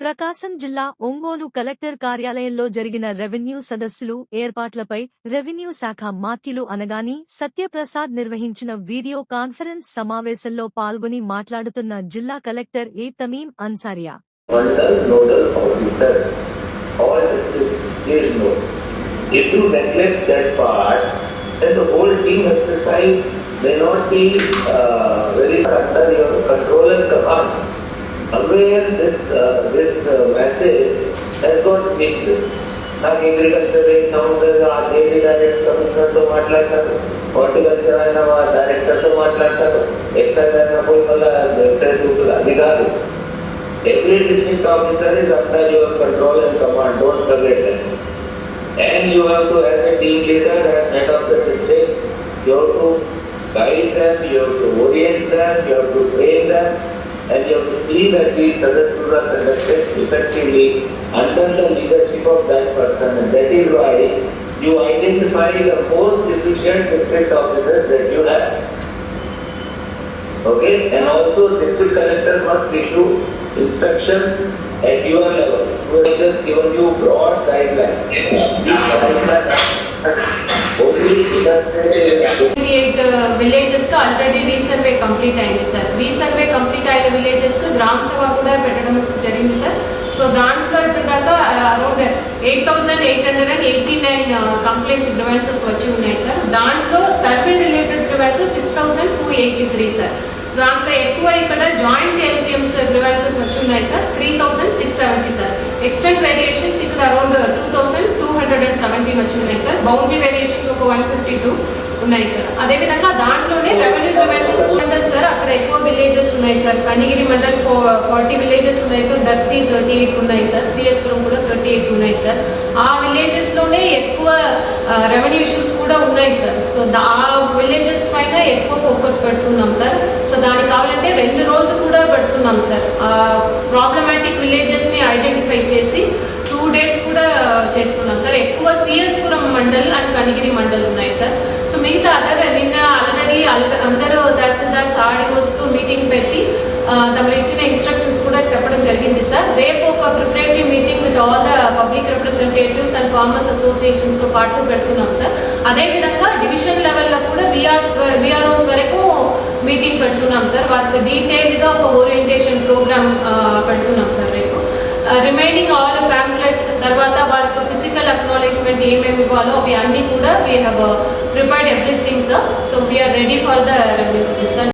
ప్రకాశం జిల్లా ఒంగోలు కలెక్టర్ కార్యాలయంలో జరిగిన రెవెన్యూ సదస్సులు ఏర్పాట్లపై రెవెన్యూ శాఖ మాత్యులు అనగాని సత్యప్రసాద్ నిర్వహించిన వీడియో కాన్ఫరెన్స్ సమావేశంలో పాల్గొని మాట్లాడుతున్న జిల్లా collector A Tamim Ansariya. Somewhere this, uh, this uh, message has got mixed. నాకు అగ్రికల్చర్ సౌండ్ ఆ డైరీ డైరెక్ట్ కమిషనర్తో మాట్లాడతారు హార్టికల్చర్ అయిన డైరెక్టర్తో మాట్లాడతారు ఎక్సైజ్ అయిన పోయి మళ్ళీ ఎక్సైజ్ అది కాదు Every district officer is under your control and command, don't forget that. And you have to, as a team leader, as head of the district, you have to guide them, you have to orient them, you have to train them, and you have to see that these suggestions are conducted effectively under the leadership of that person. And that is why you identify the most efficient district officers that you have. Okay, and also district collector must issue inspection at your level. We have just given you broad guidelines. These guidelines only illustrated. Eight విలేజెస్కి already resurvey complete అయింది sir resurvey complete అయిన విలేజెస్కి గ్రామ సభ కూడా పెట్టడం జరిగింది sir so దాంట్లో ఇప్పుడు దాకా around eight thousand eight hundred and eighty nine complaints grievances వచ్చి ఉన్నాయి సార్ దాంట్లో survey related grievances six thousand two eighty three sir so దాంట్లో ఎక్కువ ఇక్కడ జాయింట్ ఎల్టీఎంస్ గ్రివెన్సెస్ వచ్చి ఉన్నాయి sir three thousand six seventy sir extent variations ఇక్కడ around two thousand two hundred and seventeen వచ్చి ఉన్నాయి సార్. బౌండరీ వేరియేషన్స్ ఒక one fifty two ఉన్నాయి సార్. అదేవిధంగా దాంట్లోనే రెవెన్యూ గ్రివెన్సెస్ మండల్ సార్ అక్కడ ఎక్కువ విలేజెస్ ఉన్నాయి sir Kanigiri mandal forty villages ఉన్నాయి థర్టీ ఎయిట్ ఉన్నాయి సార్. సిఎస్పురం కూడా థర్టీ ఎయిట్ ఉన్నాయి సార్. ఆ విలేజెస్లోనే ఎక్కువ రెవెన్యూ ఇష్యూస్ కూడా ఉన్నాయి సార్. సో దా- ఆ విలేజెస్ పైన ఎక్కువ ఫోకస్ పెడుతున్నాం సార్. సో దానికి కావాలంటే రెండు రోజులు కూడా పెడుతున్నాం సార్. ప్రాబ్లమాటిక్ విలేజెస్ని ఐడెంటిఫై చేసి టూ డేస్ కూడా చేసుకున్నాం సార్. ఎక్కువ సిఎస్పురం మండల్ అండ్ కనిగిరి మండల్ ఉన్నాయి సార్. సో మిగతా అదర్ నిన్న ఆల్రెడీ అందరూ తహసీల్దార్ ఆర్డీఓస్ వస్తూ మీటింగ్ పెట్టి తమరు ఇచ్చిన ఇన్స్ట్రక్షన్ చెప్పడం జరిగింది సార్ రేపు ఒక preparatory meeting with all the public representatives and farmers అసోసియేషన్స్తో పాటు పెడుతున్నాం సార్ అదే విధంగా డివిజన్ లెవెల్లో కూడా విఆర్స్ విఆర్ఓస్ వరకు మీటింగ్ పెడుతున్నాం సార్ వాళ్ళకి డీటెయిల్డ్గా ఒక ఓరియంటేషన్ ప్రోగ్రామ్ పెడుతున్నాం సార్ రేపు. రిమైనింగ్ ఆల్ ప్యాంప్లెట్స్ తర్వాత వారికి ఫిజికల్ అక్నాలెడ్జ్మెంట్ ఏమేమి ఇవ్వాలో అవి అన్ని కూడా we have prepared everything sir so we're ready for the revenue sir